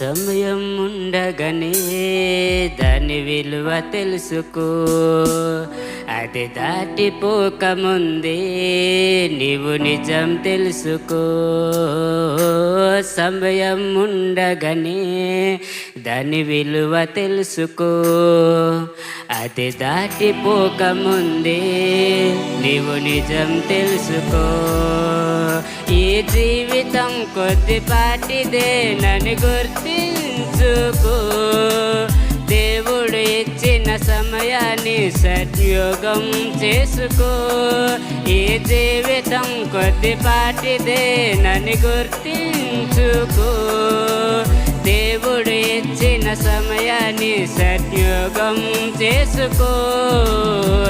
సమయం ఉండగానే దాని విలువ తెలుసుకో. అది దాటిపోక ముందే నీవు నిజం తెలుసుకో. సమయం ఉండగానే దాని విలువ తెలుసుకో. అది దాటిపోక ముందే నీవు నిజం తెలుసుకో. నీ జీవితం కొద్దిపాటిదేనని గుర్తించుకో. దేవుడు ఇచ్చిన సమయాన్ని సద్యోగం చేసుకో. ఈ జీవితం కొద్దిపాటిదేనని గుర్తించుకో. దేవుడు ఇచ్చిన సమయాన్ని సద్యోగం చేసుకో.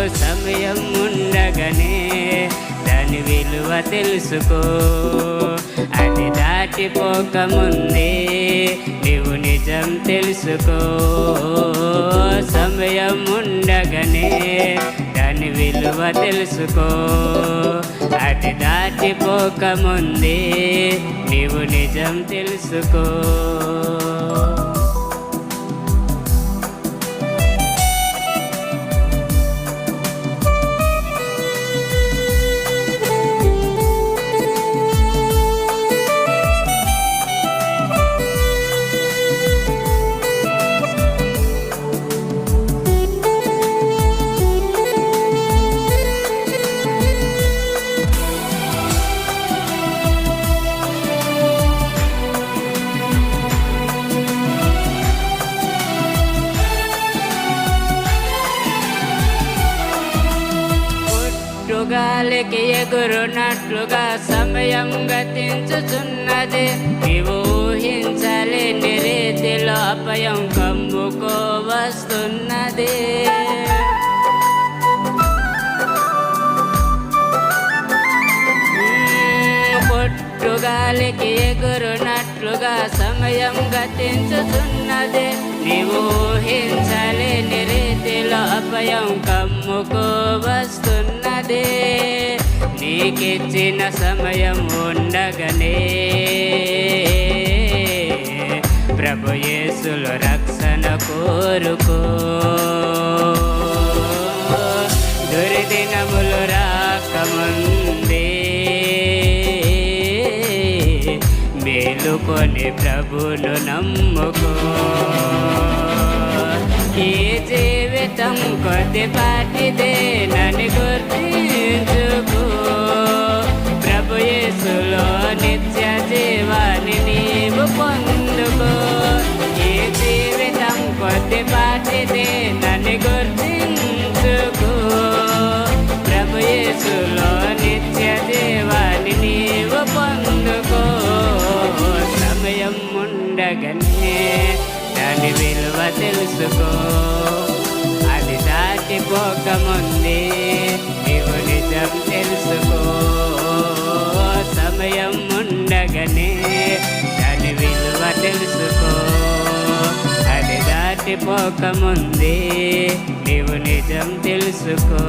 సమయం తెలుసుకో. అది దాటిపోక ముందే నీవు నిజం తెలుసుకో. సమయం ఉండగానే దాని విలువ తెలుసుకో. అది దాటిపోక ముందే నీవు నిజం తెలుసుకో. పుట్టుగాలికి ఎగురునట్లుగా సమయం గతించుచున్నది. నీవు ఊహించలేని రీతిలో అపయం కమ్ముకో వస్తున్నది పొట్టుగాలికి ఎగురునట్లుగా సమయం గతించుతున్నది నీవు ఊహించలేని రీతిలో అపయం కమ్ముకో వస్తున్నదే నీకిచ్చిన సమయం ఉండగనే ప్రభు యేసులు రక్షణ కోరుకో. దుర్దినములు రాకముందే మేలుకొని ప్రభును నమ్ముకో. ఈ జీవితం కొద్దిపాటిదే నన్ను గుర్తి పొందుకో ఈ జీవితం కొద్దిపాటిదే నన్ను గుర్తించుకో. ప్రభు యేసులో నిత్య జీవాన్ని నీవు పొందుకో. సమయం ఉండగానే దాని విలువ తెలుసుకో. అది దాటిపోక ముందే నీవు నిజం తెలుసుకో. సమయం ఉండగానే తెలుసుకో. అది దాటిపోక ముందే నీవు నిజం తెలుసుకో.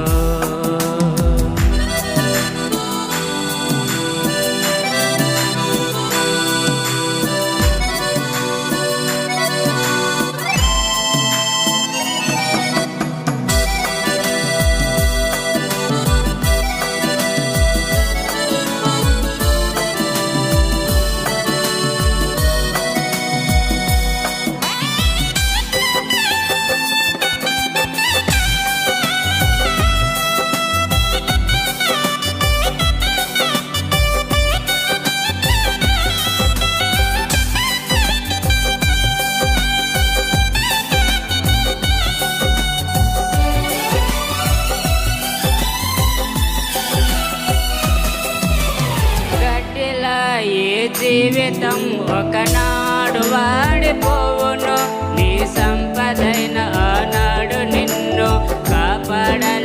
జీవితం ఒకనాడు వాడిపోవును. నీ సంపదైన ఆనాడు నిన్ను కాపాడలేకపోవును.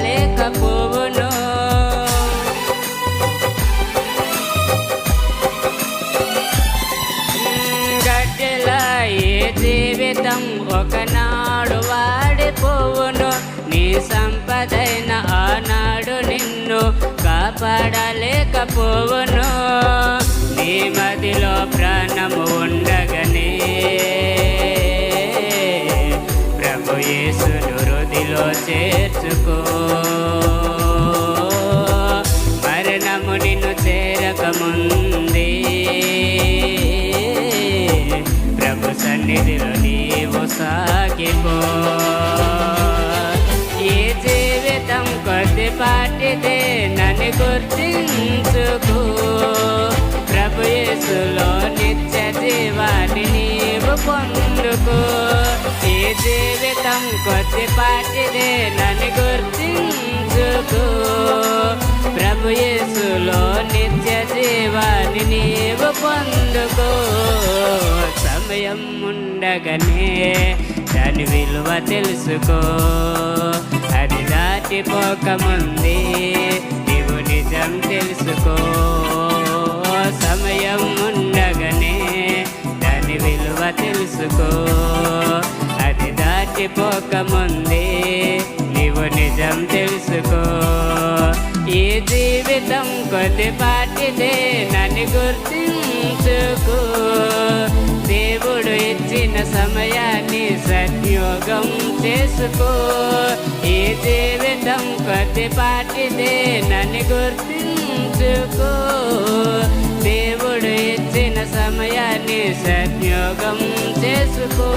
గడ్డిలా ఏ జీవితం ఒకనాడు వాడిపోవును. నీ సంపదైన ఆనాడు నిన్ను కాపాడలేకపోవును. శ్రీమతిలో ప్రాణము ఉండగనే. ప్రభు యేసును రుదిలో చేర్చుకో. మరణము నిన్ను చేరకముంది. ప్రభు సన్నిధిలో నీవు సాగిపో. ఏ జీవితం కొద్దిపాటిదే నన్ను గుర్తించుకో. పొందుకో. ఈ జీవితం కొద్దిపాటిదే నన్ను గుర్తించుకో. ప్రభు యేసులో నిత్య జీవాన్ని నీవు పొందుకో. సమయం ఉండగానే దాని విలువ తెలుసుకో. అది దాటిపోకముందే తెలుసుకో అది దాటిపోకముందే నీవు నిజం తెలుసుకో. ఈ జీవితం కొద్దిపాటిదే నన్ను గుర్తించుకో. దేవుడు ఇచ్చిన సమయాన్ని సద్యోగం చేసుకో. ఈ జీవితం కొద్దిపాటిదే నన్ను గుర్తించుకో. దేవుడు ఇచ్చిన సమయాన్ని సద్యోగం చేసుకో.